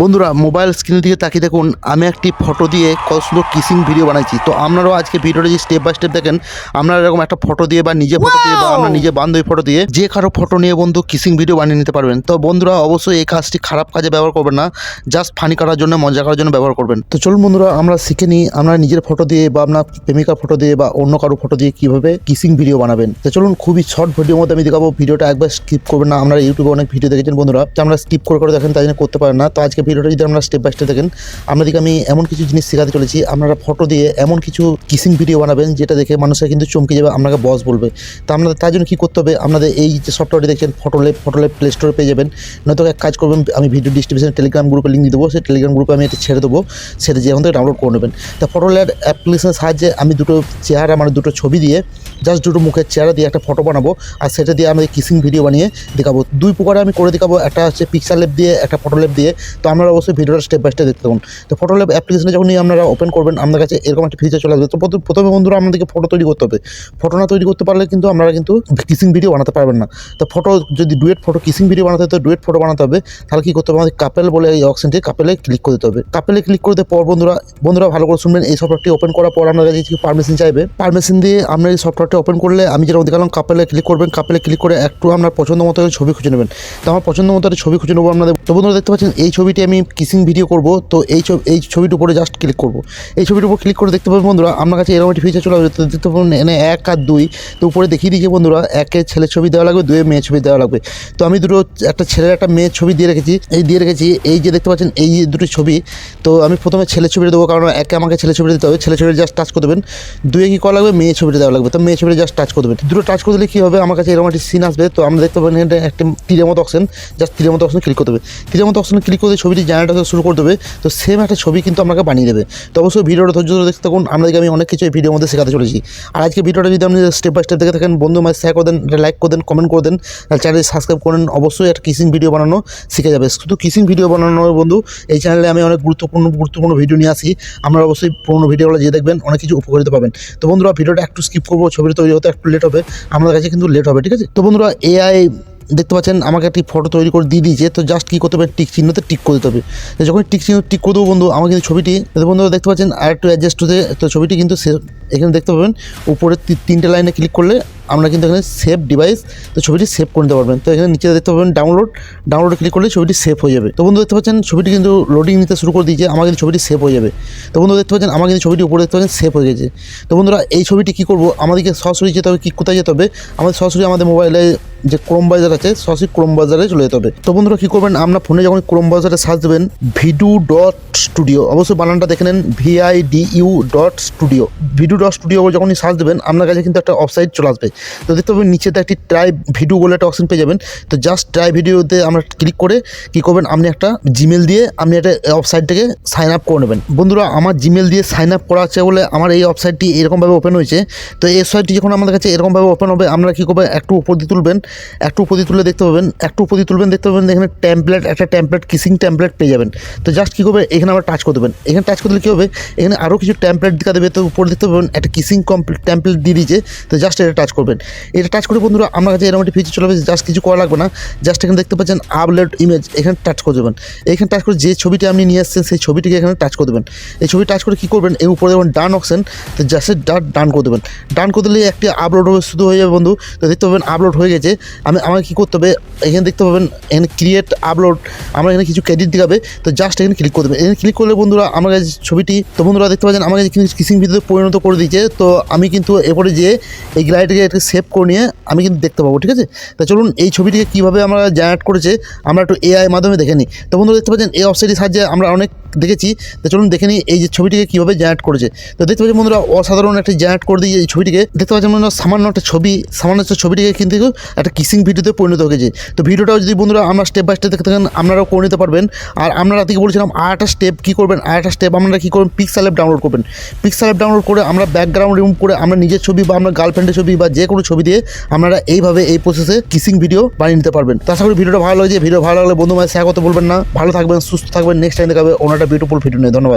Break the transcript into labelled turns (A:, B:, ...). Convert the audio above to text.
A: বন্ধুরা মোবাইল স্ক্রিনের দিকে তাকিয়ে দেখুন আমি একটি ফটো দিয়ে কত সুন্দর কিসিং ভিডিও বানাইছি। তো আপনারাও আজকে ভিডিওটা যে স্টেপ বাই স্টেপ দেখেন আপনারা এরকম একটা ফটো দিয়ে বা নিজে ফটো দিয়ে বা আপনার নিজে বান্ধবী ফটো দিয়ে যে কারও ফটো নিয়ে বন্ধু কিসিং ভিডিও বানিয়ে নিতে পারবেন। তো বন্ধুরা অবশ্যই এই কাজটি খারাপ কাজে ব্যবহার করবেন না জাস্ট ফানি করার জন্য মজা করার জন্য ব্যবহার করবেন। তো চলুন বন্ধুরা আমরা শিখে নিই আমরা নিজের ফটো দিয়ে বা আপনার প্রেমিকার ফটো দিয়ে বা অন্য কারও ফটো দিয়ে কীভাবে কিসিং ভিডিও বানাবেন। তো চলুন খুবই শর্ট ভিডিওর মধ্যে আমি দেখাবো ভিডিওটা একবার স্কিপ করবেন না। আমরা ইউটিউবে অনেক ভিডিও দেখেছেন বন্ধুরা আমরা স্কিপ করে করে দেখেন তাই জন্য করতে পারেন না। তো আজকে ভিডিওটা যদি আমরা স্টেপ বাই স্টেপ দেখেন আপনাদেরকে আমি এমন কিছু জিনিস শেখাতে চলেছি, আপনারা ফটো দিয়ে এমন কিছু কিসিং ভিডিও বানাবেন, যেটা দেখে মানুষের কিন্তু চমকে যাবে, আপনাকে বস বলবে। তো আপনাদের তার জন্য কী করতে হবে? আপনাদের এই যে সফটওয়্যারটি দেখছেন ফটোলেপ ফটোলেপ প্লে স্টোরে পেয়ে যাবেন। নয়তো এক কাজ করবেন, আমি ভিডিও ডিস্ট্রিবিউশন টেলিগ্রাম গ্রুপে লিঙ্ক দেবো, সেই টেলিগ্রাম গ্রুপে আমি এটা ছেড়ে দেবো সেটা যেখান থেকে ডাউনলোড করে নেবেন। তো ফটোলেট অ্যাপ্লিকেশনের সাহায্যে আমি দুটো চেহারা মানে দুটো ছবি দিয়ে জাস্ট দুটো মুখের চেহারা দিয়ে একটা ফটো বানাবো, আর সেটা দিয়ে আমাদের কিসিং ভিডিও বানিয়ে দেখাবো। দুই প্রকারে আমি করে দেখাবো, একটা হচ্ছে পিকচার লেপ দিয়ে, একটা ফটো লেপ দিয়ে। তো আপনারা অবশ্যই ভিডিওটা স্টেপ বাই স্টেপ দেখতে থাকুন। তো ফটো লেপ অ্যাপ্লিকেশনে যখনই আপনারা ওপেন করবেন আপনার কাছে এরকম একটা ফিচার চলে আসবে। তো প্রথমে বন্ধুরা আমাদেরকে ফটো তৈরি করতে হবে। ফটো না তৈরি করতে পারলে কিন্তু আপনারা কিন্তু কিসিং ভিডিও বানাতে পারবেন না। তো ফটো যদি ডুয়েট ফটো কিসিং ভিডিও বানাতে হয়, তো ডুয়েট ফটো বানাতে হবে। তাহলে কী করতে হবে? আমাদের কাপেল বলে এই অপশনটি কাপেলে ক্লিক করে দিতে হবে। কাপেলে ক্লিক করে দেওয়ার পর বন্ধুরা বন্ধুরা ভালো করে শুনবেন, এই সফটওয়্যারটি ওপেন করার পর আপনার কাছে পারমিশন চাইবে পারমিশন দিয়ে আপনার এই সফটওয়্যারটি ওপেন করলে আমি যেরকম দেখালাম কাপেলে ক্লিক করবেন। কাপেলে ক্লিক করে একটু আপনার পছন্দ মতো ছবি খুঁজে নেবেন। তো আমার পছন্দ মতো ছবি খুঁজে নেব আপনাদের। তো বন্ধুরা দেখতে পাচ্ছেন, এই ছবিটি আমি কিসিং ভিডিও করব, তো এই ছবি, এই ছবিটির উপরে জাস্ট ক্লিক করব। এই ছবিটির উপর ক্লিক করে দেখতে পাবেন বন্ধুরা আপনার কাছে এরকম একটি ফিচার চলে আসবে, তো দেখতে পাবেন এনে এক আর দুই। তো উপরে দেখিয়ে দিয়েছে বন্ধুরা, একে ছেলের ছবি দেওয়া লাগবে, দুয়ে মেয়ের ছবি দেওয়া লাগবে। তো আমি দুটো একটা ছেলের একটা মেয়ের ছবি দিয়ে রেখেছি, এই দিয়ে রেখেছি, এই যে দেখতে পাচ্ছেন, এই দুটো ছবি। তো আমি প্রথমে ছেলের ছবিটা দেবো, কারণ একে আমাকে ছেলে ছবিটা দিতে হবে ছেলে ছবিটা জাস্ট টাচ করে দেবেন। দুয়ে কি করা লাগবে মেয়ে ছবিটা দেওয়া লাগবে, তো মেয়ে ছবিটা জাস্ট টাচ করে দেবেন। দুটো টাচ করে দিলে কী হবে, আমার কাছে এরকম একটি সিন আসবে, তো আমরা দেখতে পাবেন একটা তীরের মতো অপশন জাস্ট তীরের মতো অপশন ক্লিক করতে হবে তীরের মতো অপশন ক্লিক করে ছবিটি জেনারেট হতে শুরু করে দেবে। তো সেম একটা ছবি কিন্তু আমাকে বানিয়ে দেবে। তো অবশ্যই ভিডিওটা ধৈর্য ধরে দেখতে থাকুন। আপনাদেরকে আমি অনেক কিছু এই ভিডিওর মধ্যে শেখাতে চলেছি। আর আজকে ভিডিওটা যদি আপনি স্টেপ বাই স্টেপ দেখে থাকেন, বন্ধু মাঝে শেয়ার করে দেন লাইক করে দেন কমেন্ট করে দেন আর চ্যানেল সাবস্ক্রাইব করেন অবশ্যই একটা কিসিং ভিডিও বানানো শিখে যাবে। শুধু কিসিং ভিডিও বানানো নয় বন্ধু, এই চ্যানেলে আমি অনেক গুরুত্বপূর্ণ গুরুত্বপূর্ণ ভিডিও নিয়ে আসি। আপনারা অবশ্যই পুরোনো ভিডিওগুলো যে দেখবেন, অনেক কিছু উপকারিতা পাবেন। তো বন্ধুরা, ভিডিওটা একটু স্কিপ করব, ছবিটা তৈরি হতে একটু লেট হবে। আমাদের কাছে কিন্তু লেট হবে, ঠিক আছে? তো বন্ধুরা এআই দেখতে পাচ্ছেন, আমাকে একটি ফটো তৈরি করে দিয়ে দিয়েছে, তো জাস্ট কী করতে হবে টিক চিহ্নতে টিক করে দিতে হবে। যখন টিক চিহ্ন টিক করে দেবো বন্ধু, আমার কিন্তু ছবিটি বন্ধুরা দেখতে পাচ্ছেন আর একটু অ্যাডজাস্ট হতে, তো ছবিটি কিন্তু এখানে দেখতে পাবেন, উপরে তিনটে লাইনে ক্লিক করলে আমরা কিন্তু এখানে সেভ ডিভাইস তো ছবিটি সেভ করে নিতে পারবেন। তো এখানে নিচে দেখতে পাবেন ডাউনলোড ডাউনলোডে ক্লিক করলে ছবিটি সেভ হয়ে যাবে। তো বন্ধু দেখতে পাচ্ছেন, ছবিটি কিন্তু লোডিং নিতে শুরু করে দিয়েছে, আমার কিন্তু ছবিটি সেভ হয়ে যাবে। তো বন্ধু দেখতে পাচ্ছেন, আমার কিন্তু ছবিটি উপরে দেখতে পাচ্ছেন সেভ হয়ে গেছে। তো বন্ধুরা, এই ছবিটি কী করব? আমাদেরকে সরাসরি যেতে হবে, কি, কোথায় যেতে হবে? আমাদের সরাসরি আমাদের মোবাইলে যে ক্রোম বাজার আছে সরাসরি ক্রোম বাজারে চলে যেতে হবে। তো বন্ধুরা, কী করবেন? আপনার ফোনে যখন ক্রোম বাজারে সার্চ দেবেন, ভিডু ডট স্টুডিও, অবশ্যই বানানটা দেখে নেন V I D U dot studio. Video dot studio যখনই সার্চ দেবেন, আপনার কাছে কিন্তু একটা ওয়েবসাইট চলে আসবে। তো দেখতে পাবেন, নিচেতে একটি ট্রাই ভিডিও বলে একটা অপশন পেয়ে যাবেন। তো জাস্ট ট্রাই ভিডিওতে আমরা ক্লিক করে কী করবেন, আপনি একটা জিমেল দিয়ে আপনি একটা ওয়েবসাইটটাকে সাইন আপ করে নেবেন। বন্ধুরা, আমার জিমেল দিয়ে সাইন আপ করা আছে বলে আমার এই ওয়েবসাইটটি এরকমভাবে ওপেন হয়েছে। তো এই ওয়েবসাইটটি যখন আমাদের কাছে এরকমভাবে ওপেন হবে আপনারা কী করবেন একটু উপর দিয়ে তুলবেন। একটু উপর দিয়ে তুলে দেখতে পাবেন, একটু উপর দিয়ে তুলবেন, দেখতে পাবেন এখানে ট্যাম্পলেট একটা ট্যাম্পলেট কিসিং ট্যাম্পলেট পেয়ে যাবেন। তো জাস্ট কী করবে, এখানে আবার টাচ করে দেবেন এখানে টাচ করলে কী হবে, এখানে আরও কিছু ট্যাম্পলেট দেখা দেবে, তো উপরে দেখতে পাবেন একটা কিসিং কমপ্লিট ট্যাম্পলেট দিয়ে দিয়েছে, তো জাস্ট এটা টাচ করবেন। এটা টাচ করে বন্ধুরা, আমার কাছে এরকম একটা ফিচার চলে জাস্ট কিছু করা লাগবে না। জাস্ট এখানে দেখতে পাচ্ছেন আপলোড ইমেজ এখানে টাচ করে দেবেন। এখানে টাচ করে যে ছবিটি আপনি নিয়ে আসছেন সেই ছবিটিকে এখানে টাচ করে দেবেন। এই ছবি টাচ করে কী করবেন, এই উপরে যেমন ডান অপশন তো জাস্ট ডান করে দেবেন। ডান করে দিলে একটি আপলোড শুধু হয়ে যাবে বন্ধু। তো দেখতে পাবেন আপলোড হয়ে গেছে। আমি আমাকে কী করতে হবে? এখানে দেখতে পাবেন, এখানে ক্রিয়েট আপলোড আমরা এখানে কিছু ক্রেডিট দেখাবে তো জাস্ট এখানে ক্লিক করে দেবেন এখানে ক্লিক করলে বন্ধুরা, আমার কাছে ছবিটি, তো বন্ধুরা দেখতে পাচ্ছেন, আমার কাছে কিন্তু কিসিং ভিডিওতে পরিণত করে দিয়েছে। তো আমি কিন্তু এরপরে যে এই গ্লাইডকে একটু সেভ করে নিয়ে আমি কিন্তু দেখতে পাবো, ঠিক আছে? তো চলুন, এই ছবিটিকে কীভাবে আমরা জেনারেট করেছে, আমরা একটু এআই মাধ্যমে দেখে নিই। তো বন্ধুরা দেখতে পাচ্ছেন, এই ওয়েবসাইটের সাহায্যে আমরা অনেক দেখেছি, তো চলুন দেখে নিই এই যে ছবিটিকে কীভাবে জেনারেট করেছে। তো দেখতে পাচ্ছেন বন্ধুরা, অসাধারণ একটা জেনারেট করে দিয়ে এই ছবিটিকে। দেখতে পাচ্ছেন বন্ধুরা, সামান্য একটা ছবি, সামান্য একটা ছবিটিকে কিন্তু একটা কিসিং ভিডিওতে পরিণত হয়ে গেছে তো ভিডিওটাও যদি বন্ধুরা আমরা স্টেপ বাই স্টেপ দেখতে থাকেন, আপনারাও করে নিতে পারবেন। আর আপনারা থেকে বলেছিলাম, আর একটা স্টেপ কী করবেন, আর একটা স্টেপ আপনারা কী করবেন পিক্সেল অ্যাপ ডাউনলোড করবেন। পিক্সেল অ্যাপ ডাউনলোড করে আমরা ব্যাকগ্রাউন্ড রিমুভ করে আমরা নিজের ছবি বা আমরা গার্লফ্রেন্ডের ছবি বা যে কোনো ছবি দিয়ে আপনারা এইভাবে এই প্রসেসে কিসিং ভিডিও বানিয়ে নিতে পারবেন। তো আশা করি ভিডিওটা ভালো লাগছে। ভিডিও ভালো লাগলে বন্ধু মাঝে শেয়ার করতে বলবেন না। ভালো থাকবেন, সুস্থ থাকবেন। নেক্সট টাইম দেখাবে অন্য একটা বিউটিফুল ভিডিও নিয়ে। ধন্যবাদ।